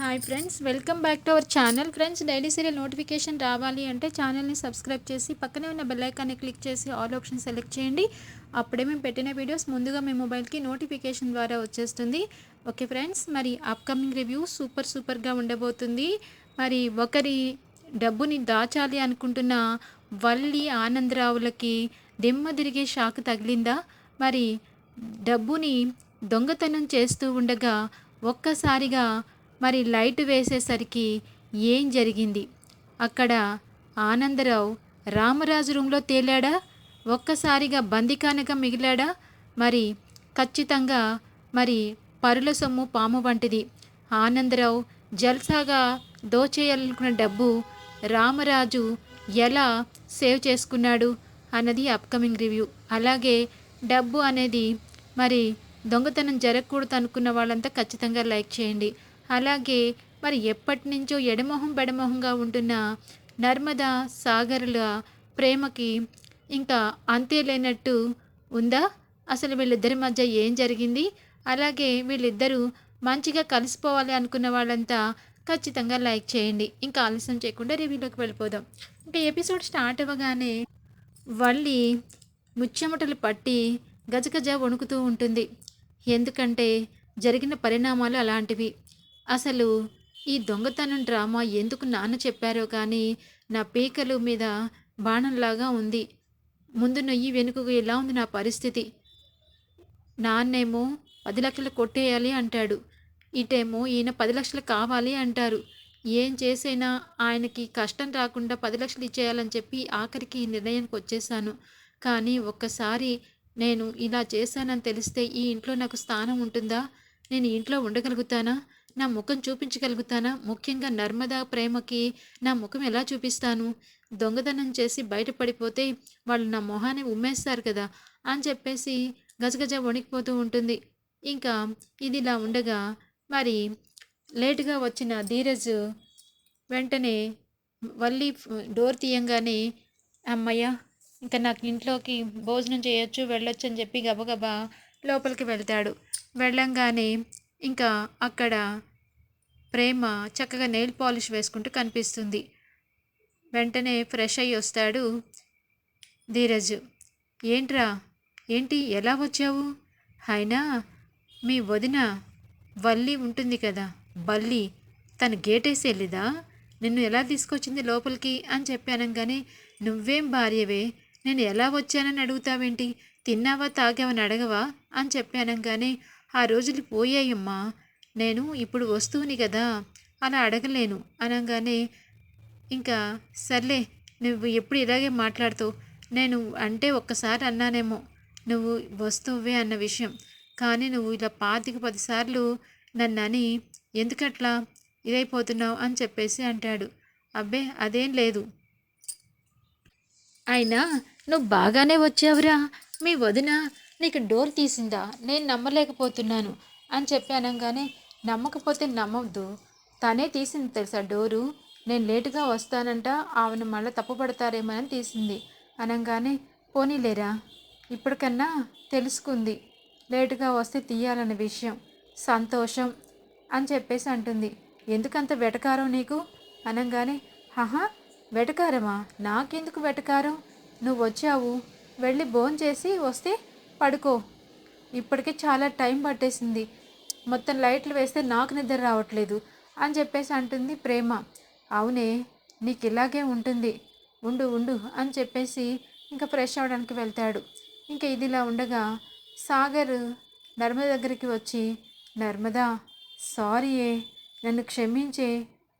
Hi friends welcome back to our channel friends daily serial notification రావాలి అంటే ఛానల్ని subscribe చేసి పక్కనే ఉన్న బెల్ ఐకాన్ని క్లిక్ చేసి ఆల్ ఆప్షన్ సెలెక్ట్ చేయండి. అప్పుడే మేము పెట్టిన వీడియోస్ ముందుగా మీ మొబైల్కి నోటిఫికేషన్ ద్వారా వచ్చేస్తుంది. ఓకే ఫ్రెండ్స్ మరి అప్కమింగ్ రివ్యూ సూపర్ సూపర్గా ఉండబోతుంది. మరి ఒకరి డబ్బుని దాచాలి అనుకుంటున్న వల్లి ఆనందరావులకి దిమ్మ తిరిగే షాక్ తగిలిందా? మరి డబ్బుని దొంగతనం చేస్తూ ఉండగా ఒక్కసారిగా మరి లైట్ వేసేసరికి ఏం జరిగింది? అక్కడ ఆనందరావు రామరాజు రూమ్లో తేలాడా? ఒక్కసారిగా బందికానగా మిగిలాడా? మరి ఖచ్చితంగా మరి పరుల సొమ్ము పాము వంటిది. ఆనందరావు జల్సాగా దోచేయాలనుకున్న డబ్బు రామరాజు ఎలా సేవ్ చేసుకున్నాడు అన్నది అప్కమింగ్ రివ్యూ. అలాగే డబ్బు అనేది మరి దొంగతనం జరగకూడదు అనుకున్న వాళ్ళంతా ఖచ్చితంగా లైక్ చేయండి. అలాగే మరి ఎప్పటి నుంచో ఎడమొహం బెడమొహంగా ఉంటున్న నర్మదా సాగర్ల ప్రేమకి ఇంకా అంతే లేనట్టు ఉందా? అసలు వీళ్ళిద్దరి మధ్య ఏం జరిగింది? అలాగే వీళ్ళిద్దరూ మంచిగా కలిసిపోవాలి అనుకున్న వాళ్ళంతా ఖచ్చితంగా లైక్ చేయండి. ఇంకా ఆలస్యం చేయకుండా రివ్యూలోకి వెళ్ళిపోదాం. ఇంకా ఎపిసోడ్ స్టార్ట్ అవ్వగానే వల్లి ముచ్చెమటలు పట్టి గజగజ వణుకుతూ ఉంటుంది. ఎందుకంటే జరిగిన పరిణామాలు అలాంటివి. అసలు ఈ దొంగతనం డ్రామా ఎందుకు నాన్న చెప్పారో కానీ నా పీకలు మీద బాణంలాగా ఉంది. ముందు నొయ్యి వెనుకకు ఎలా ఉంది నా పరిస్థితి? నాన్నేమో పది లక్షలు కొట్టేయాలి అంటాడు. ఇటేమో ఈయన పది లక్షలు కావాలి అంటారు. ఏం చేసైనా ఆయనకి కష్టం రాకుండా పది లక్షలు ఇచ్చేయాలని చెప్పి ఆఖరికి ఈ నిర్ణయానికి వచ్చేసాను కానీ ఒక్కసారి నేను ఇలా చేశానని తెలిస్తే ఈ ఇంట్లో నాకు స్థానం ఉంటుందా? నేను ఇంట్లో ఉండగలుగుతానా? నా ముఖం చూపించగలుగుతానా? ముఖ్యంగా నర్మదా ప్రేమకి నా ముఖం ఎలా చూపిస్తాను? దొంగతనం చేసి బయటపడిపోతే వాళ్ళు నా మొహాన్ని ఉమ్మేస్తారు కదా అని చెప్పేసి గజగజ వణికిపోతూ ఉంటుంది. ఇంకా ఇది ఇలా ఉండగా మరి లేటుగా వచ్చిన ధీరజ్ వెంటనే వల్లి డోర్ తీయంగానే అమ్మయ్య ఇంకా నాకు ఇంట్లోకి భోజనం చేయొచ్చు వెళ్ళొచ్చు అని చెప్పి గబగబా లోపలికి వెళ్తాడు. వెళ్ళంగానే ఇంకా అక్కడ ప్రేమ చక్కగా నెయిల్ పాలిష్ వేసుకుంటూ కనిపిస్తుంది. వెంటనే ఫ్రెష్ అయ్యి వస్తాడు ధీరజ్. ఏంట్రా? ఏంటి? ఎలా వచ్చావు? అయినా మీ వదిన వల్లి ఉంటుంది కదా. బల్లి తను గేటేసి వెళ్ళిదా? నిన్ను ఎలా తీసుకొచ్చింది లోపలికి అని చెప్పానంగానే నువ్వేం భార్యవే? నేను ఎలా వచ్చానని అడుగుతావేంటి? తిన్నావా తాగావని అడగవా అని చెప్పానంగానే ఆ రోజులు పోయాయమ్మా. నేను ఇప్పుడు వస్తువుని కదా అలా అడగలేను అనగానే ఇంకా సర్లే నువ్వు ఎప్పుడు ఇలాగే మాట్లాడుతావు? నేను అంటే ఒక్కసారి అన్నానేమో నువ్వు వస్తువువే అన్న విషయం. కానీ నువ్వు ఇలా పాతిక పదిసార్లు నన్ను అని ఎందుకట్లా ఇదైపోతున్నావు అని చెప్పేసి అంటాడు. అబ్బే అదేం లేదు. అయినా నువ్వు బాగానే వచ్చావురా. మీ వదిన నీకు డోర్ తీసిందా? నేను నమ్మలేకపోతున్నాను అని చెప్పి అనగానే నమ్మకపోతే నమ్మవద్దు తనే తీసింది తెలుసా డోరు? నేను లేటుగా వస్తానంట ఆమెను మళ్ళీ తప్పుపడతారేమోనని తీసింది. అనగానే పోనీలేరా? ఇప్పటికన్నా తెలుసుకుంది. లేటుగా వస్తే తీయాలన్న విషయం. సంతోషం అని చెప్పేసి అంటుంది. ఎందుకంత వెటకారం నీకు? అనగానే హహా వెటకారమా? నాకెందుకు వెటకారం? నువ్వు వచ్చావు. వెళ్ళి భోంచేసి వస్తే పడుకో. ఇప్పటికే చాలా టైం పట్టేసింది. మొత్తం లైట్లు వేస్తే నాకు నిద్ర రావట్లేదు అని చెప్పేసి అంటుంది ప్రేమ. అవునే నీకు ఇలాగే ఉంటుంది. ఉండు ఉండు అని చెప్పేసి ఇంకా ఫ్రెష్ అవ్వడానికి వెళ్తాడు. ఇంకా ఇదిలా ఉండగా సాగర్ నర్మద దగ్గరికి వచ్చి నర్మదా సారీయే నన్ను క్షమించే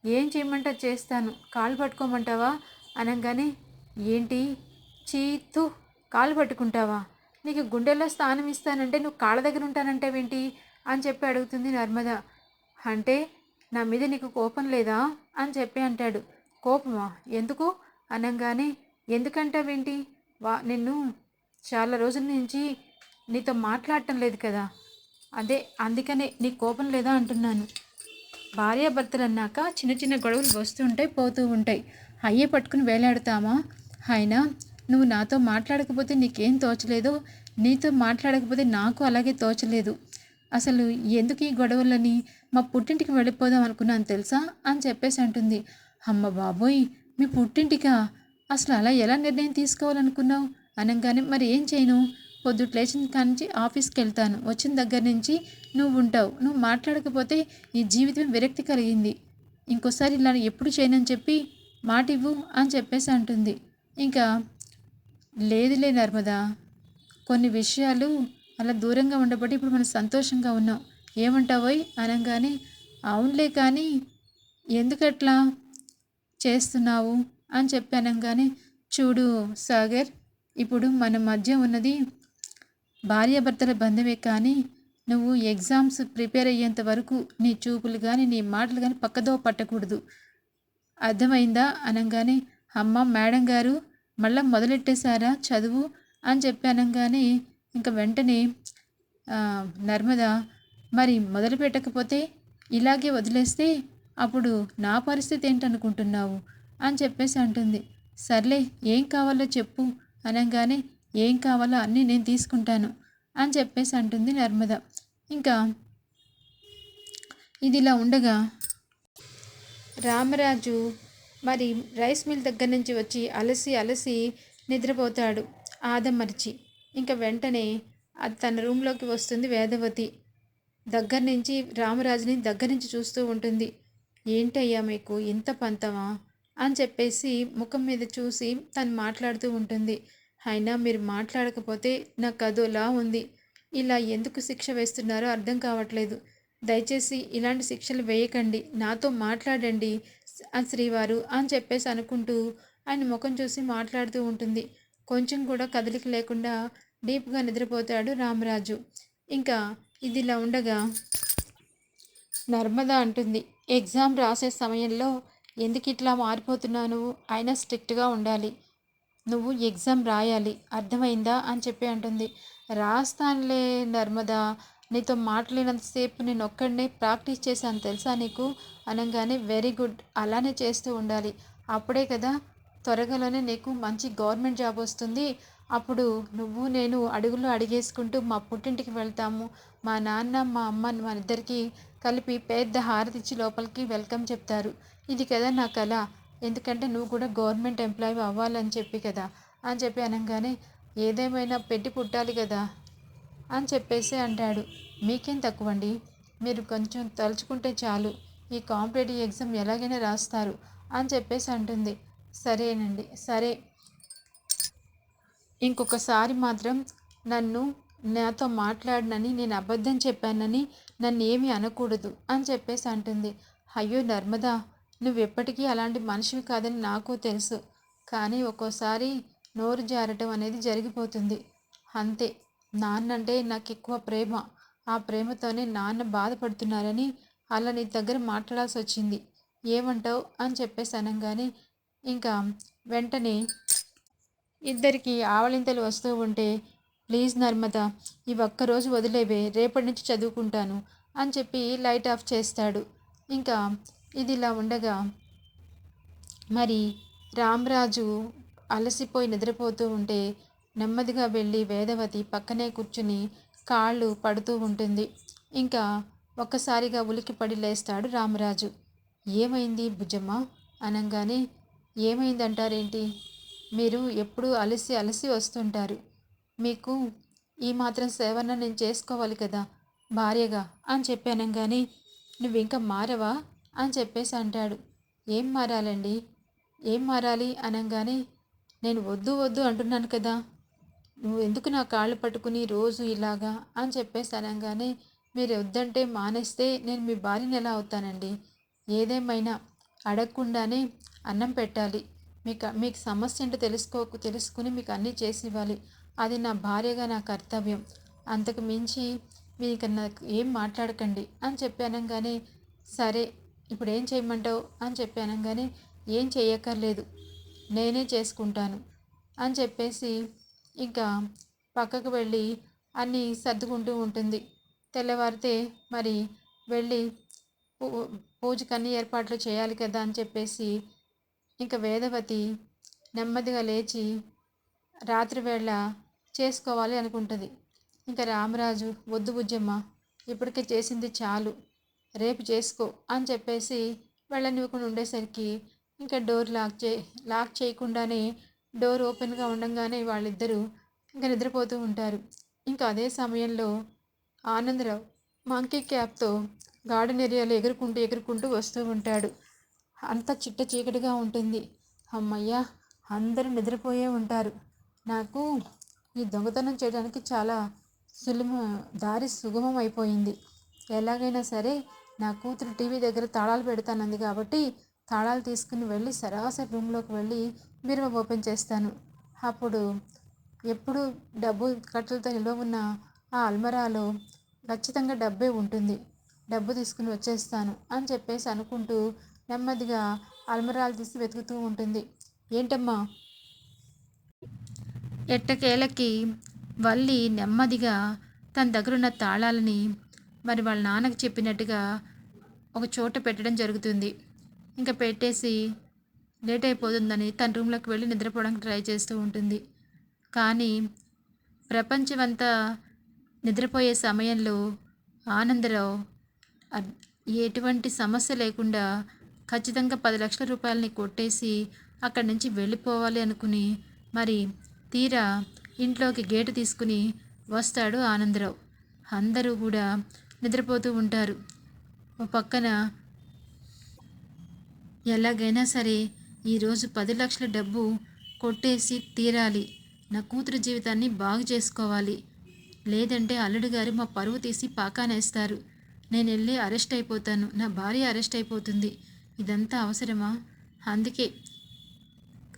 ఏం చేయమంటా చేస్తాను. కాలు పట్టుకోమంటావా? అనగానే ఏంటి? చీతు కాలు పట్టుకుంటావా? నీకు గుండెల్లో స్థానం ఇస్తానంటే నువ్వు కాళ్ళ దగ్గర ఉంటానంటావేంటి? అని చెప్పి అడుగుతుంది నర్మద. అంటే నా మీద నీకు కోపం లేదా? అని చెప్పి అంటాడు. కోపమా? ఎందుకు? అనగానే ఎందుకంటావేంటి వా నిన్ను చాలా రోజుల నుంచి నీతో మాట్లాడటం లేదు కదా. అదే అందుకనే నీ కోపం లేదా అంటున్నాను. భార్యాభర్తలు అన్నాక చిన్న చిన్న గొడవలు వస్తూ ఉంటాయి పోతూ ఉంటాయి. అయ్యే పట్టుకుని వేలాడతామా? అయినా నువ్వు నాతో మాట్లాడకపోతే నీకేం తోచలేదు? నీతో మాట్లాడకపోతే నాకు అలాగే తోచలేదు. అసలు ఎందుకు ఈ గొడవలని మా పుట్టింటికి వెళ్ళిపోదాం అనుకున్నాను తెలుసా అని చెప్పేసి అంటుంది. అమ్మ బాబోయ్ మీ పుట్టింటికా? అసలు అలా ఎలా నిర్ణయం తీసుకోవాలనుకున్నావు? అనగానే మరి ఏం చేయను? పొద్దుట లేచిన కానించి ఆఫీస్కి వెళ్తాను. వచ్చిన దగ్గర నుంచి నువ్వు ఉంటావు. నువ్వు మాట్లాడకపోతే ఈ జీవితం విరక్తి కలిగింది. ఇంకోసారి ఇలా ఎప్పుడు చేయనని చెప్పి మాట ఇవ్వు అని చెప్పేసి అంటుంది. ఇంకా లేదులే నర్మదా కొన్ని విషయాలు అలా దూరంగా ఉండబట్టి ఇప్పుడు మనం సంతోషంగా ఉన్నాం. ఏమంటావోయ్? అనగానే అవునులే కానీ ఎందుకట్లా చేస్తున్నావు? అని చెప్పి అనగానే చూడు సాగర్ ఇప్పుడు మన మధ్య ఉన్నది భార్యాభర్తల బంధమే కానీ నువ్వు ఎగ్జామ్స్ ప్రిపేర్ అయ్యేంత వరకు నీ చూపులు కానీ నీ మాటలు కానీ పక్కదో పట్టకూడదు. అర్థమైందా? అనగానే అమ్మ మేడం గారు మళ్ళీ మొదలెట్టేశారా చదువు? అని చెప్పి అనగానే ఇంకా వెంటనే నర్మద మరి మొదలు పెట్టకపోతే ఇలాగే వదిలేస్తే అప్పుడు నా పరిస్థితి ఏంటనుకుంటున్నావు? అని చెప్పేసి అంటుంది. సర్లే ఏం కావాలో చెప్పు అనగానే ఏం కావాలో అన్నీ నేను తీసుకుంటాను అని చెప్పేసి అంటుంది నర్మద. ఇంకా ఇది ఇలా ఉండగా రామరాజు మరి రైస్ మిల్ దగ్గర నుంచి వచ్చి అలసి అలసి నిద్రపోతాడు ఆదమర్చి. ఇంకా వెంటనే అది తన రూమ్లోకి వస్తుంది వేదవతి. దగ్గర నుంచి రామరాజుని దగ్గర నుంచి చూస్తూ ఉంటుంది. ఏంటయ్యా మీకు ఇంత పంతమా? అని చెప్పేసి ముఖం మీద చూసి తను మాట్లాడుతూ ఉంటుంది. అయినా మీరు మాట్లాడకపోతే నాకు అదోలా ఉంది. ఇలా ఎందుకు శిక్ష వేస్తున్నారో అర్థం కావట్లేదు. దయచేసి ఇలాంటి శిక్షలు వేయకండి. నాతో మాట్లాడండి శ్రీవారు అని చెప్పేసి అనుకుంటూ ఆయన ముఖం చూసి మాట్లాడుతూ ఉంటుంది. కొంచెం కూడా కదలిక లేకుండా డీప్గా నిద్రపోతాడు రామరాజు. ఇంకా ఇదిలా ఉండగా నర్మద అంటుంది ఎగ్జామ్ రాసే సమయంలో ఎందుకు ఇట్లా మారిపోతున్నాను? అయినా స్ట్రిక్ట్గా ఉండాలి. నువ్వు ఎగ్జామ్ రాయాలి. అర్థమైందా? అని చెప్పి అంటుంది. రాస్తానులే నర్మదా నీతో మాట్లాడినంతసేపు నేను ఒక్కడనే ప్రాక్టీస్ చేశాను తెలుసా నీకు? అనగానే వెరీ గుడ్. అలానే చేస్తూ ఉండాలి. అప్పుడే కదా త్వరగాలోనే నీకు మంచి గవర్నమెంట్ జాబ్ వస్తుంది. అప్పుడు నువ్వు నేను అడుగులు అడిగేసుకుంటూ మా పుట్టింటికి వెళ్తాము. మా నాన్న మా అమ్మ మా ఇద్దరికి కలిపి పెద్ద హారతిచ్చి లోపలికి వెల్కమ్ చెప్తారు. ఇది కదా నా కళ ఎందుకంటే నువ్వు కూడా గవర్నమెంట్ ఎంప్లాయీ అవ్వాలని చెప్పి కదా. అని చెప్పి అనగానే ఏదేమైనా పెట్టి పుట్టాలి కదా అని చెప్పేసి అంటాడు. మీకేం తక్కువ అండి మీరు కొంచెం తలుచుకుంటే చాలు. ఈ కాంపిటేటివ్ ఎగ్జామ్ ఎలాగైనా రాస్తారు అని చెప్పేసి అంటుంది. సరేనండి. సరే. ఇంకొకసారి మాత్రం నన్ను నాతో మాట్లాడనని నేను అబద్ధం చెప్పానని నన్ను ఏమీ అనకూడదు అని చెప్పేసి అంటుంది. అయ్యో నర్మదా నువ్వు ఎప్పటికీ అలాంటి మనిషివి కాదని నాకు తెలుసు. కానీ ఒక్కోసారి నోరు జారటం అనేది జరిగిపోతుంది. అంతే. నాన్నంటే నాకు ఎక్కువ ప్రేమ. ఆ ప్రేమతోనే నాన్న బాధపడుతున్నారని అలా నీ దగ్గర మాట్లాడాల్సి వచ్చింది ఏమంటావు? అని చెప్పేసి అనగానే ఇంకా వెంటనే ఇద్దరికి ఆవలింతలు వస్తూ ఉంటే ప్లీజ్ నర్మద ఈ ఒక్కరోజు వదిలేవే రేపటి నుంచి చదువుకుంటాను అని చెప్పి లైట్ ఆఫ్ చేస్తాడు. ఇంకా ఇది ఇలా ఉండగా మరి రామరాజు అలసిపోయి నిద్రపోతూ ఉంటే నెమ్మదిగా వెళ్ళి వేదవతి పక్కనే కూర్చుని కాళ్ళు పడుతూ ఉంటుంది. ఇంకా ఒక్కసారిగా ఉలికి పడి లేస్తాడు రామరాజు. ఏమైంది భుజమ్మ? అనగానే ఏమైందంటారేంటి? మీరు ఎప్పుడు అలసి అలసి వస్తుంటారు. మీకు ఈ మాత్రం సేవన నేను చేసుకోవాలి కదా భార్యగా అని చెప్పి అనగానే నువ్వు ఇంకా మారవా? అని చెప్పేసి అంటాడు. ఏం మారాలండి? ఏం మారాలి? అనగానే నేను వద్దు వద్దు అంటున్నాను కదా. నువ్వు ఎందుకు నా కాళ్ళు పట్టుకుని రోజు ఇలాగా? అని చెప్పేసి అనగానే మీరు వద్దంటే మానేస్తే నేను మీ భార్యని ఎలా అవుతానండి? ఏదేమైనా అడగకుండానే అన్నం పెట్టాలి. మీకు మీకు సమస్య ఏంటో తెలుసుకో తెలుసుకుని మీకు అన్నీ చేసి ఇవ్వాలి అది నా భార్యగా నా కర్తవ్యం. అంతకు మించి మీకు నాకు ఏం మాట్లాడకండి అని చెప్పి అనగానే సరే ఇప్పుడు ఏం చేయమంటావు? అని చెప్పి అనగానే ఏం చేయక్కర్లేదు. నేనే చేసుకుంటాను. అని చెప్పేసి ఇంకా పక్కకు వెళ్ళి అన్నీ సర్దుకుంటూ ఉంటుంది. తెల్లవారితే మరి వెళ్ళి పూజకు అన్ని ఏర్పాట్లు చేయాలి కదా అని చెప్పేసి ఇంకా వేదవతి నెమ్మదిగా లేచి రాత్రి వేళ చేసుకోవాలి అనుకుంటుంది. ఇంకా రామరాజు వద్దు బుజ్జమ్మ ఇప్పటికే చేసింది చాలు రేపు చేసుకో అని చెప్పేసి వెళ్ళనివ్వకుండా ఉండేసరికి ఇంకా డోర్ లాక్ చే లాక్ చేయకుండానే డోర్ ఓపెన్గా ఉండగానే వాళ్ళిద్దరూ ఇంకా నిద్రపోతూ ఉంటారు. ఇంకా అదే సమయంలో ఆనందరావు మంకీ క్యాప్తో గార్డెన్ ఏరియాలో ఎగురుకుంటూ ఎగురుకుంటూ వస్తూ ఉంటాడు. అంత చిట్ట చీకటిగా ఉంటుంది. అమ్మయ్య అందరూ నిద్రపోయే ఉంటారు. నాకు ఈ దొంగతనం చేయడానికి చాలా సులభ దారి సుగమం అయిపోయింది. ఎలాగైనా సరే నా కూతురు టీవీ దగ్గర తాళాలు పెడతానంది కాబట్టి తాళాలు తీసుకుని వెళ్ళి సరాసరి రూమ్లోకి వెళ్ళి బీరువా ఓపెన్ చేస్తాను. అప్పుడు ఎప్పుడు డబ్బు కట్టలతో నిల్వ ఉన్న ఆ అల్మరాలో ఖచ్చితంగా డబ్బే ఉంటుంది. డబ్బు తీసుకుని వచ్చేస్తాను అని చెప్పేసి అనుకుంటూ నెమ్మదిగా అల్మరాలు తీసి వెతుకుతూ ఉంటుంది. ఏంటమ్మా? ఎట్టకేలకి వల్లి నెమ్మదిగా తన దగ్గరున్న తాళాలని మరి వాళ్ళ నాన్నకు చెప్పినట్టుగా ఒక చోట పెట్టడం జరుగుతుంది. ఇంకా పెట్టేసి లేట్ అయిపోతుందని తన రూమ్లోకి వెళ్ళి నిద్రపోవడానికి ట్రై చేస్తూ ఉంటుంది. కానీ ప్రపంచమంతా నిద్రపోయే సమయంలో ఆనందరావు ఎటువంటి సమస్య లేకుండా ఖచ్చితంగా పది లక్షల రూపాయలని కొట్టేసి అక్కడి నుంచి వెళ్ళిపోవాలి అనుకుని మరి తీరా ఇంట్లోకి గేటు తీసుకుని వస్తాడు ఆనందరావు. అందరూ కూడా నిద్రపోతూ ఉంటారు. ఓ పక్కన ఎలాగైనా సరే ఈరోజు పది లక్షల డబ్బు కొట్టేసి తీరాలి. నా కూతురు జీవితాన్ని బాగు చేసుకోవాలి. లేదంటే అల్లుడు గారు మా పరువు తీసి పాకానేస్తారు. నేను వెళ్ళి అరెస్ట్ అయిపోతాను. నా భార్య అరెస్ట్ అయిపోతుంది. ఇదంతా అవసరమా? అందుకే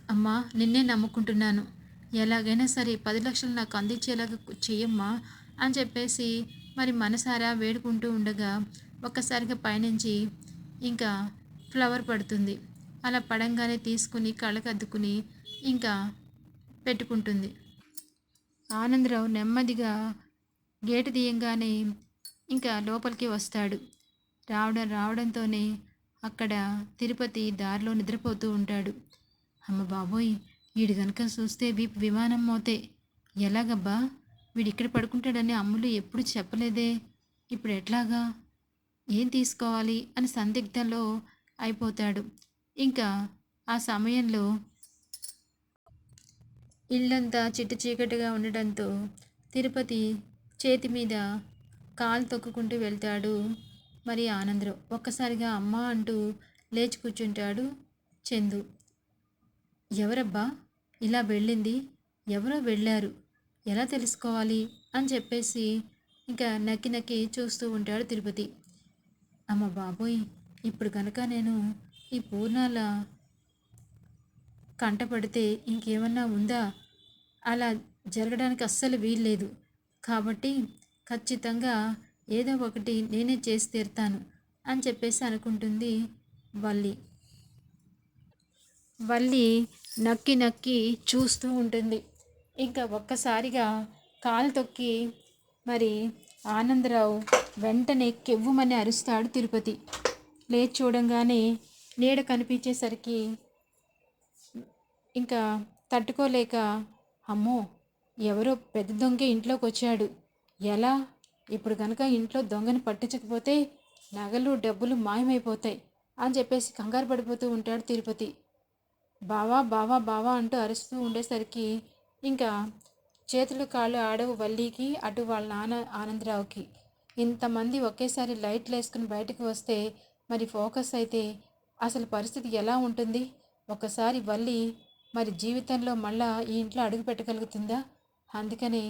అమ్మా నిన్నే నమ్ముకుంటున్నాను. ఎలాగైనా సరే పది లక్షలు నాకు అందించేలాగా చెయ్యమ్మా అని చెప్పేసి మరి మనసారా వేడుకుంటూ ఉండగా ఒక్కసారిగా పైనుంచి ఇంకా ఫ్లవర్ పడుతుంది. అలా పడంగానే తీసుకుని కళ్ళకద్దుకుని ఇంకా పెట్టుకుంటుంది. ఆనందరావు నెమ్మదిగా గేటు తీయంగానే ఇంకా లోపలికి వస్తాడు. రావడం రావడంతోనే అక్కడ తిరుపతి దారిలో నిద్రపోతూ ఉంటాడు. అమ్మ బాబోయ్ వీడు కనుక చూస్తే వీపు విమానం మోతే ఎలాగబ్బా? వీడు ఇక్కడ పడుకుంటాడని అమ్ములు ఎప్పుడు చెప్పలేదే. ఇప్పుడు ఎట్లాగా? ఏం తీసుకోవాలి? అని సందిగ్ధంలో అయిపోతాడు. ఇంకా ఆ సమయంలో ఇల్లంతా చిట్టు చీకటిగా ఉండడంతో తిరుపతి చేతి మీద కాలు తొక్కుకుంటూ వెళ్తాడు మరి ఆనందరావు. ఒక్కసారిగా అమ్మ అంటూ లేచి కూర్చుంటాడు చందు. ఎవరబ్బా? ఇలా వెళ్ళింది? ఎవరో వెళ్ళారు? ఎలా తెలుసుకోవాలి? అని చెప్పేసి ఇంకా నక్కి నక్కి చూస్తూ ఉంటాడు తిరుపతి. అమ్మ బాబోయ్ ఇప్పుడు కనుక నేను ఈ పూర్ణాల కంటపడితే ఇంకేమన్నా ఉందా? అలా జరగడానికి అస్సలు వీల్లేదు. కాబట్టి ఖచ్చితంగా ఏదో ఒకటి నేనే చేసి తీరుతాను అని చెప్పేసి అనుకుంటుంది వల్లి. వల్లి నక్కి నక్కి చూస్తూ ఉంటుంది. ఇంకా ఒక్కసారిగా కాలు తొక్కి మరి ఆనందరావు వెంటనే కెవ్వుమని అరుస్తాడు తిరుపతి. లేచి చూడంగానే నీడ కనిపించేసరికి ఇంకా తట్టుకోలేక అమ్మో ఎవరో పెద్ద దొంగ ఇంట్లోకి వచ్చాడు ఎలా? ఇప్పుడు కనుక ఇంట్లో దొంగని పట్టించకపోతే నగలు డబ్బులు మాయమైపోతాయి అని చెప్పేసి కంగారు పడిపోతూ ఉంటాడు తిరుపతి. బావా బావా బావా అంటూ అరుస్తూ ఉండేసరికి ఇంకా చేతులు కాళ్ళు ఆడవు వల్లీకి అటు వాళ్ళ నాన్న ఆనందరావుకి. ఇంతమంది ఒకేసారి లైట్లు వేసుకుని బయటకు వస్తే మరి ఫోకస్ అయితే అసలు పరిస్థితి ఎలా ఉంటుంది? ఒకసారి వల్లి మరి జీవితంలో మళ్ళా ఈ ఇంట్లో అడుగు పెట్టగలుగుతుందా? అందుకని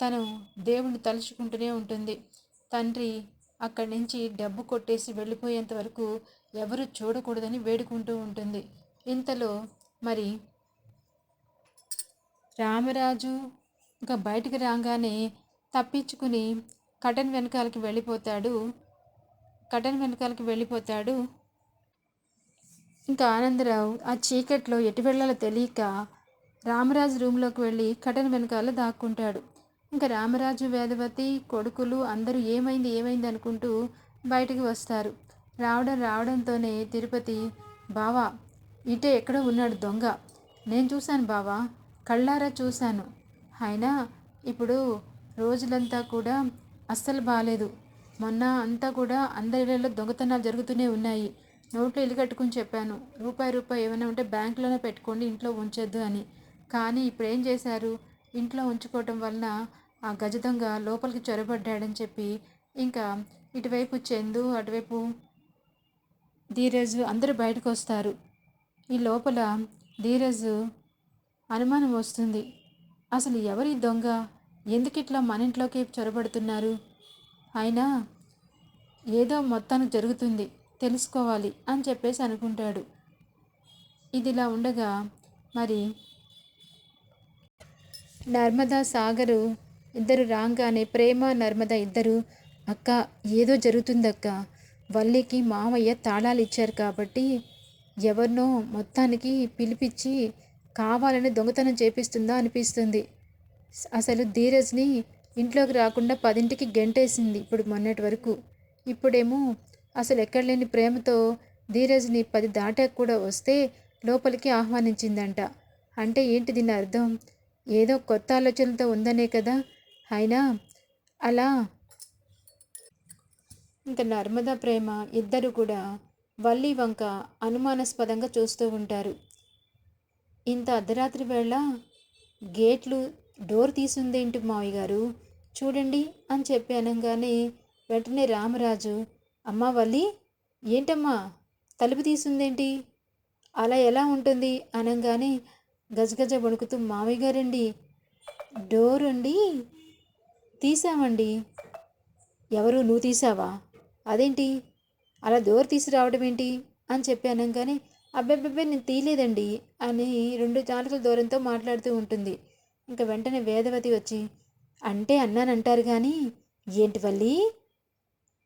తను దేవుణ్ణి తలుచుకుంటూనే ఉంటుంది. తండ్రి అక్కడి నుంచి డబ్బు కొట్టేసి వెళ్ళిపోయేంత వరకు ఎవరు చూడకూడదని వేడుకుంటూ ఉంటుంది. ఇంతలో మరి రామరాజు ఇంకా బయటికి రాగానే తప్పించుకుని కటన్ వెనకాలకి వెళ్ళిపోతాడు. కటన్ వెనకాలకి వెళ్ళిపోతాడు. ఇంకా ఆనందరావు ఆ చీకట్లో ఎటు వెళ్ళాలో తెలియక రామరాజు రూమ్లోకి వెళ్ళి కటన్ వెనకాల దాక్కుంటాడు. ఇంకా రామరాజు వేదవతి కొడుకులు అందరూ ఏమైంది ఏమైంది అనుకుంటూ బయటికి వస్తారు. రావడం రావడంతోనే తిరుపతి బావా ఇటే ఎక్కడో ఉన్నాడు దొంగ. నేను చూశాను బావా కళ్ళారా చూశాను. అయినా ఇప్పుడు రోజులంతా కూడా అస్సలు బాగాలేదు మొన్న అంతా కూడా అందరిలో దొంగతనాలు జరుగుతూనే ఉన్నాయి. నోట్లో ఇల్లు కట్టుకుని చెప్పాను. రూపాయి రూపాయి ఏమైనా ఉంటే బ్యాంకులోనే పెట్టుకోండి ఇంట్లో ఉంచొద్దు అని. కానీ ఇప్పుడు ఏం చేశారు? ఇంట్లో ఉంచుకోవటం వలన ఆ గజ దొంగ లోపలికి చొరబడ్డాడని చెప్పి ఇంకా ఇటువైపు చందు అటువైపు ధీరజ్ అందరూ బయటకు వస్తారు. ఈ లోపల ధీరజ్ అనుమానం వస్తుంది. అసలు ఎవరి దొంగ? ఎందుకు ఇట్లా మన ఇంట్లోకి చొరబడుతున్నారు? అయినా ఏదో మొత్తానికి జరుగుతుంది తెలుసుకోవాలి అని చెప్పేసి అనుకుంటాడు. ఇదిలా ఉండగా మరి నర్మదా సాగరు ఇద్దరు రాగానే ప్రేమ నర్మద ఇద్దరు. అక్క ఏదో జరుగుతుందక్క. వల్లికి మామయ్య తాళాలు ఇచ్చారు కాబట్టి ఎవరినో మొత్తానికి పిలిపించి కావాలని దొంగతనం చేపిస్తుందా అనిపిస్తుంది. అసలు ధీరజ్ని ఇంట్లోకి రాకుండా పదింటికి గెంటేసింది ఇప్పుడు మొన్నటి వరకు. ఇప్పుడేమో అసలు ఎక్కడ లేని ప్రేమతో ధీరజ్ని పది దాటాక కూడా వస్తే లోపలికి ఆహ్వానించిందంట. అంటే ఏంటి దీని అర్థం? ఏదో కొత్త ఆలోచనలతో ఉందనే కదా? అయినా అలా? ఇంకా నర్మదా ప్రేమ ఇద్దరు కూడా వల్లి వంక అనుమానాస్పదంగా చూస్తూ ఉంటారు. ఇంత అర్ధరాత్రి వేళ గేట్లు డోర్ తీసుందేంటి మావి గారు? చూడండి అని చెప్పి అనగానే వెంటనే రామరాజు అమ్మ వల్లి ఏంటమ్మా? తలుపు తీసుందేంటి? అలా ఎలా ఉంటుంది? అనగానే గజగజ వణుకుతూ మామయ్య గారండి డోర్ అండి తీసామండి. ఎవరు? నువ్వు తీసావా? అదేంటి? అలా డోర్ తీసి రావడం ఏంటి? అని చెప్పాను కానీ అబ్బాయి నేను తీయలేదండి అని రెండు నాలుగుల దూరంతో మాట్లాడుతూ ఉంటుంది. ఇంకా వెంటనే వేదవతి వచ్చి అంటే అన్నానంటారు కానీ ఏంటి వల్లి?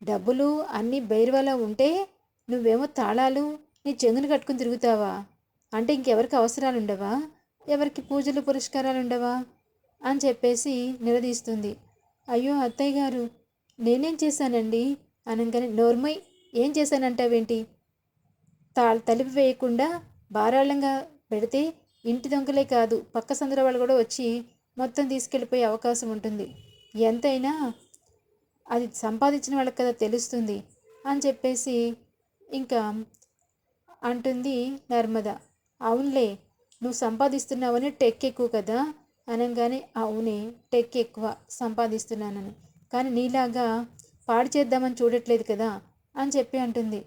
డబ్బులు అన్నీ బైర్వాలా ఉంటే నువ్వేమో తాళాలు నీ చెంగుని కట్టుకుని తిరుగుతావా? అంటే ఇంకెవరికి అవసరాలు ఉండవా ఎవరికి పూజలు పురస్కారాలు ఉండవా? అని చెప్పేసి నిలదీస్తుంది. అయ్యో అత్తయ్య గారు నేనేం చేశానండి? అనగానే నోర్మై ఏం చేశానంటావేంటి? తా తలుపు వేయకుండా బారాళంగా పెడితే ఇంటి దొంగలే కాదు పక్క సందుల వాళ్ళు కూడా వచ్చి మొత్తం తీసుకెళ్ళిపోయే అవకాశం ఉంటుంది. ఎంతైనా అది సంపాదించిన వాళ్ళకి కదా తెలుస్తుంది అని చెప్పేసి ఇంకా అంటుంది నర్మద. అవునులే నువ్వు సంపాదిస్తున్నావని టెక్ ఎక్కువ కదా? అనగానే అవునే టెక్ ఎక్కువ సంపాదిస్తున్నానని. కానీ నీలాగా పాడు చేద్దామని చూడట్లేదు కదా? అని చెప్పి అంటుంది.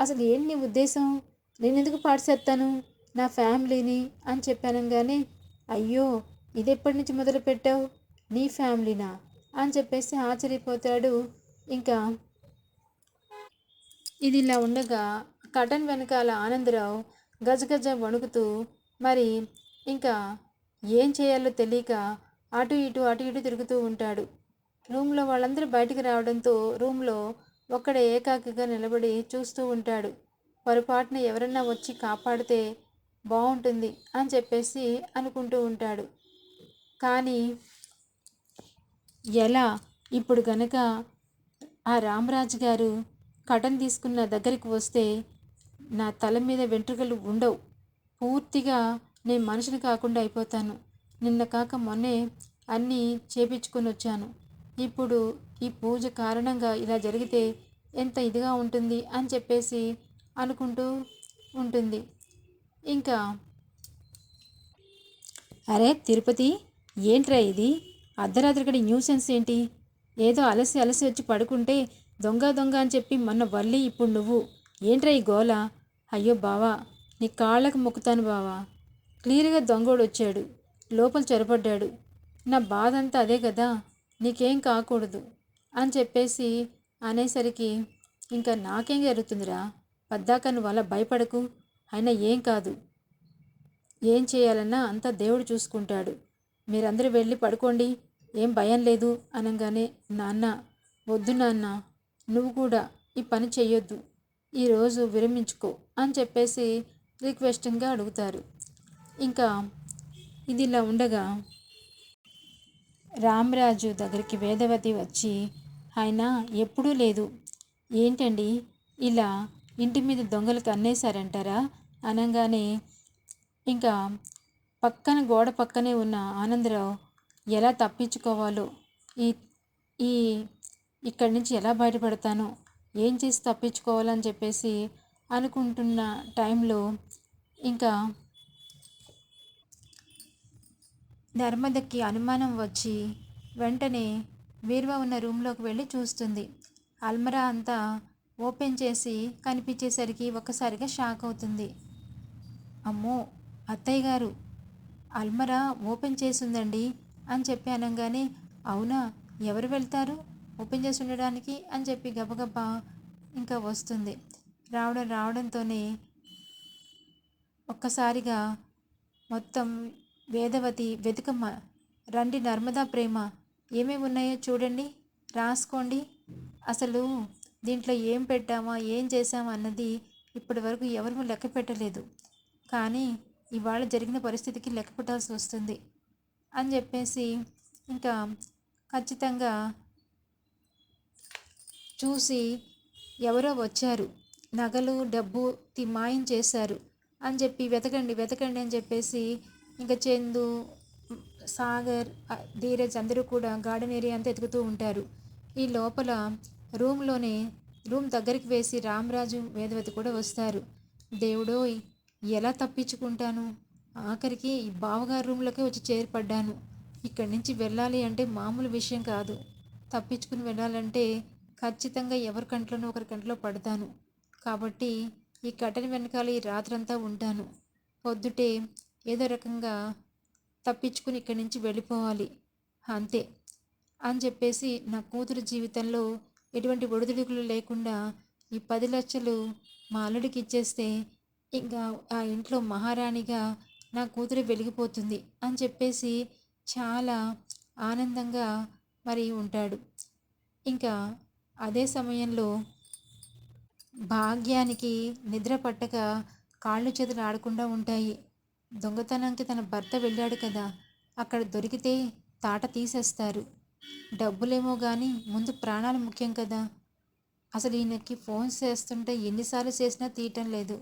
అసలు ఏంటి నీ ఉద్దేశం? నేను ఎందుకు పాడు చేస్తాను? నా ఫ్యామిలీని? అని చెప్పానంగానే అయ్యో ఇది ఎప్పటి నుంచి మొదలు పెట్టావు? నీ ఫ్యామిలీనా? అని చెప్పేసి ఆశ్చర్యపోతాడు. ఇంకా ఇది ఇలా ఉండగా కటన్ వెనకాల ఆనందరావు గజగజ వణుకుతూ మరి ఇంకా ఏం చేయాలో తెలియక అటు ఇటు అటు ఇటు తిరుగుతూ ఉంటాడు. రూమ్లో వాళ్ళందరూ బయటికి రావడంతో రూమ్లో ఒక్కడే ఏకాకిగా నిలబడి చూస్తూ ఉంటాడు. పొరపాటున ఎవరన్నా వచ్చి కాపాడితే బాగుంటుంది అని చెప్పేసి అనుకుంటూ ఉంటాడు. కానీ ఎలా? ఇప్పుడు గనక ఆ రామరాజు గారు కటన్ తీసుకున్న దగ్గరికి వస్తే నా తల మీద వెంట్రుకలు ఉండవు. పూర్తిగా నేను మనిషిని కాకుండా అయిపోతాను. నిన్న కాక మొన్నే అన్నీ చేపించుకొని వచ్చాను. ఇప్పుడు ఈ పూజ కారణంగా ఇలా జరిగితే ఎంత ఇదిగా ఉంటుంది అని చెప్పేసి అనుకుంటూ ఉంటుంది. ఇంకా అరే తిరుపతి ఏంట్రా ఇది? అర్ధరాత్రి న్యూస్ న్యూసెన్స్ ఏంటి? ఏదో అలసి అలసి వచ్చి పడుకుంటే దొంగ దొంగ అని చెప్పి మొన్న వల్లి ఇప్పుడు నువ్వు. ఏంట్రా ఈ గోల? అయ్యో బావా నీ కాళ్ళకు మొక్కుతాను బావా. క్లియర్గా దొంగోడు వచ్చాడు. లోపల చొరబడ్డాడు. నా బాధ అంతా అదే కదా నీకేం కాకూడదు అని చెప్పేసి అనేసరికి ఇంకా నాకేం జరుగుతుందిరా? పద్దాక నువ్వు అలా భయపడకు. అయినా ఏం కాదు. ఏం చేయాలన్నా అంతా దేవుడు చూసుకుంటాడు. మీరందరూ వెళ్ళి పడుకోండి. ఏం భయం లేదు అనగానే నాన్న వద్దు నాన్న. నువ్వు కూడా ఈ పని చెయ్యొద్దు. ఈరోజు విరమించుకో అని చెప్పేసి రిక్వెస్టింగ్గా అడుగుతారు. ఇంకా ఇది ఇలా ఉండగా రామరాజు దగ్గరికి వేదవతి వచ్చి ఆయన ఎప్పుడూ లేదు. ఏంటండి? ఇలా ఇంటి మీద దొంగలు కన్నేశారంటారా అనగానే ఇంకా పక్కన గోడ పక్కనే ఉన్న ఆనందరావు ఎలా తప్పించుకోవాలో? ఈ ఈ ఇక్కడి నుంచి ఎలా బయటపడతాను? ఏం చేసి తప్పించుకోవాలని చెప్పేసి అనుకుంటున్న టైంలో ఇంకా నర్మదకి అనుమానం వచ్చి వెంటనే వీర్వ ఉన్న రూమ్లోకి వెళ్ళి చూస్తుంది. అల్మరా అంతా ఓపెన్ చేసి కనిపించేసరికి ఒక్కసారిగా షాక్ అవుతుంది. అమ్మో అత్తయ్య గారు అల్మరా ఓపెన్ చేసి ఉందండి అని చెప్పి అనగానే అవునా ఎవరు వెళ్తారు? ఓపెన్ చేసి ఉండడానికి అని చెప్పి గబగబా ఇంకా వస్తుంది. రావడం రావడంతోనే ఒక్కసారిగా మొత్తం వేదవతి వెతుకమ్మ రండి నర్మదా ప్రేమ ఏమేమి ఉన్నాయో చూడండి రాసుకోండి. అసలు దీంట్లో ఏం పెట్టామా ఏం చేశామా అన్నది ఇప్పటి వరకు ఎవరు లెక్క పెట్టలేదు. కానీ ఇవాళ జరిగిన పరిస్థితికి లెక్క పెట్టాల్సి వస్తుంది అని చెప్పేసి ఇంకా ఖచ్చితంగా చూసి ఎవరో వచ్చారు. నగలు డబ్బు తిమాయం చేశారు. అని చెప్పి వెతకండి వెతకండి అని చెప్పేసి ఇంకా చందు సాగర్ ధీరజ్ అందరూ కూడా గార్డెన్ ఏరియా అంతా ఎతుకుతూ ఉంటారు. ఈ లోపల రూమ్లోనే రూమ్ దగ్గరికి వేసి రామరాజు వేదవతి కూడా వస్తారు. దేవుడో ఎలా తప్పించుకుంటాను? ఆఖరికి ఈ బావగారి రూమ్లోకే వచ్చి చేరిపడ్డాను. ఇక్కడి నుంచి వెళ్ళాలి అంటే మామూలు విషయం కాదు. తప్పించుకుని వెళ్ళాలంటే ఖచ్చితంగా ఎవరి కంట్లోనో ఒకరి కంట్లో పడతాను. కాబట్టి ఈ కట్టెల వెనకాల ఈ రాత్రంతా ఉంటాను. పొద్దుటే ఏదో రకంగా తప్పించుకుని ఇక్కడి నుంచి వెళ్ళిపోవాలి. అంతే. అని చెప్పేసి నా కూతురు జీవితంలో ఎటువంటి ఒడిదుడుకులు లేకుండా ఈ పది లక్షలు మా అల్లుడికి ఇచ్చేస్తే ఇంకా ఆ ఇంట్లో మహారాణిగా నా కూతురు వెలిగిపోతుంది అని చెప్పేసి చాలా ఆనందంగా మరి ఉంటాడు. ఇంకా అదే సమయంలో భాగ్యానికి నిద్ర పట్టక కాళ్ళు చేతులు ఆడకుండా ఉంటాయి. దొంగతనానికి తన భర్త వెళ్ళాడు కదా అక్కడ దొరికితే తాట తీసేస్తారు. డబ్బులేమో కానీ ముందు ప్రాణాలు ముఖ్యం కదా. అసలు ఈయనకి ఫోన్ చేస్తుంటే ఎన్నిసార్లు చేసినా తీయటం లేదు.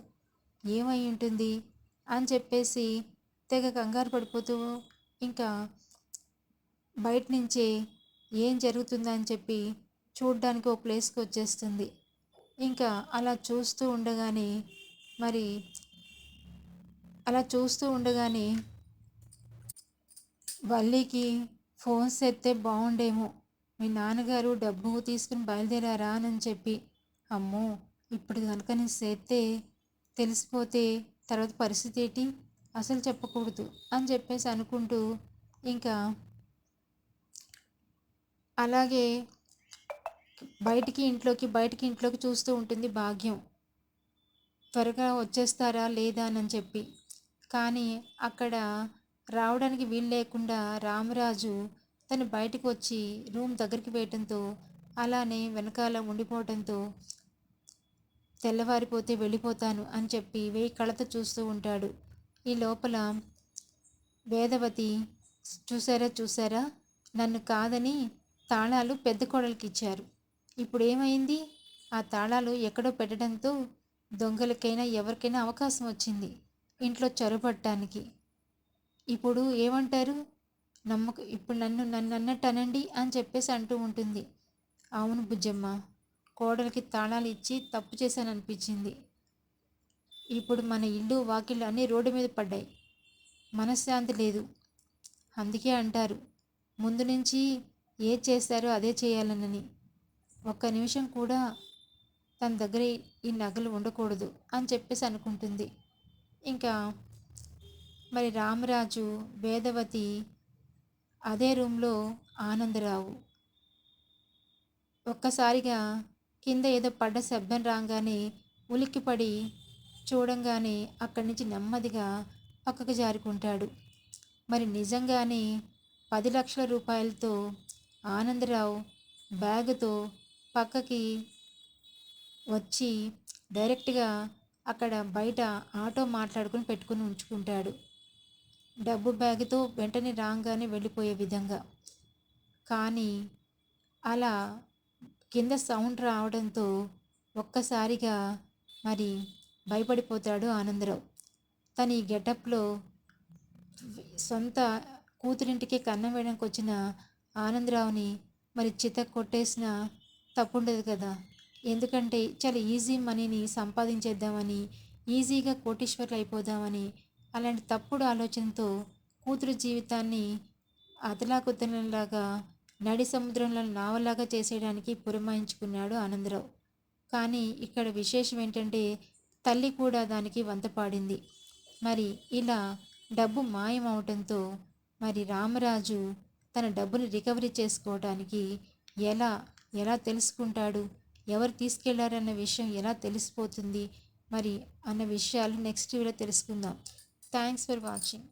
ఏమై ఉంటుంది? అని చెప్పేసి తెగ కంగారు పడిపోతూ ఇంకా బయట నుంచే ఏం జరుగుతుందని చెప్పి చూడ్డానికి ఓ ప్లేస్కి వచ్చేస్తుంది. ఇంకా అలా చూస్తూ ఉండగానే మరి అలా చూస్తూ ఉండగానే వల్లికి ఫోన్స్ ఎత్తే బాగుండేమో. మీ నాన్నగారు డబ్బు తీసుకుని బయలుదేరారా అని చెప్పి. అమ్మో ఇప్పుడు కనుక నేను చేస్తే తెలిసిపోతే తర్వాత పరిస్థితి ఏంటి? అసలు చెప్పకూడదు అని చెప్పేసి అనుకుంటూ ఇంకా అలాగే బయటికి ఇంట్లోకి బయటికి ఇంట్లోకి చూస్తూ ఉంటుంది భాగ్యం. త్వరగా వచ్చేస్తారా లేదా అని చెప్పి. కానీ అక్కడ రావడానికి వీలు లేకుండా రామరాజు తను బయటకు వచ్చి రూమ్ దగ్గరికి వేయటంతో అలానే వెనకాల ఉండిపోవటంతో తెల్లవారిపోతే వెళ్ళిపోతాను అని చెప్పి వేయి కళ్ళతో చూస్తూ ఉంటాడు. ఈ లోపల వేదవతి చూసారా చూసారా? నన్ను కాదని తాళాలు పెద్ద కోడలికి ఇచ్చారు. ఇప్పుడు ఏమైంది ఆ తాళాలు ఎక్కడో పెట్టడంతో దొంగలకైనా ఎవరికైనా అవకాశం వచ్చింది. ఇంట్లో చొరబట్టడానికి. ఇప్పుడు ఏమంటారు? నమ్మక ఇప్పుడు నన్ను నన్ను అన్నట్టు అనండి అని చెప్పేసి అంటూ ఉంటుంది. అవును బుజ్జమ్మ కోడలికి తాళాలు ఇచ్చి తప్పు చేశాననిపించింది. ఇప్పుడు మన ఇల్లు వాకిళ్ళు అన్నీ రోడ్డు మీద పడ్డాయి. మనశ్శాంతి లేదు. అందుకే అంటారు ముందు నుంచి ఏ చేస్తారో అదే చేయాలనని. ఒక్క నిమిషం కూడా తన దగ్గర ఈ నగలు ఉండకూడదు అని చెప్పేసి అనుకుంటుంది. ఇంకా మరి రామరాజు వేదవతి అదే రూమ్లో ఆనందరావు. ఒక్కసారిగా కింద ఏదో పడ్డ శబ్దం రాగానే ఉలిక్కిపడి చూడంగానే అక్కడి నుంచి నెమ్మదిగా పక్కకు జారుకుంటాడు. మరి నిజంగానే పది లక్షల రూపాయలతో ఆనందరావు బ్యాగుతో పక్కకి వచ్చి డైరెక్ట్గా అక్కడ బయట ఆటో మాట్లాడుకుని పెట్టుకుని ఉంచుకుంటాడు. డబ్బు బ్యాగ్తో వెంటనే రాగానే వెళ్ళిపోయే విధంగా. కానీ అలా కింద సౌండ్ రావడంతో ఒక్కసారిగా మరి భయపడిపోతాడు ఆనందరావు. తన ఈ గెటప్లో సొంత కూతురింటికి కన్నం వేయడానికి వచ్చిన ఆనందరావుని మరి చిత కొట్టేసిన తప్పుండదు కదా. ఎందుకంటే చాలా ఈజీ మనీని సంపాదించేద్దామని ఈజీగా కోటీశ్వర్లు అయిపోదామని అలాంటి తప్పుడు ఆలోచనతో కూతురు జీవితాన్ని అతలాకుతలంలాగా నడి సముద్రంలో నావలాగా చేసేయడానికి పురమాయించుకున్నాడు ఆనందరావు. కానీ ఇక్కడ విశేషం ఏంటంటే తల్లి కూడా దానికి వంతపాడింది మరి ఇలా డబ్బు మాయమవటంతో మరి రామరాజు తన డబ్బును రికవరీ చేసుకోవడానికి ఎలా ఎలా తెలుసుకుంటాడు? ఎవరు తీసుకెళ్ళారన్న విషయం ఎలా తెలిసిపోతుంది? మరి అన్న విషయాలు నెక్స్ట్ వీడియో తెలుసుకుందాం. Thanks for watching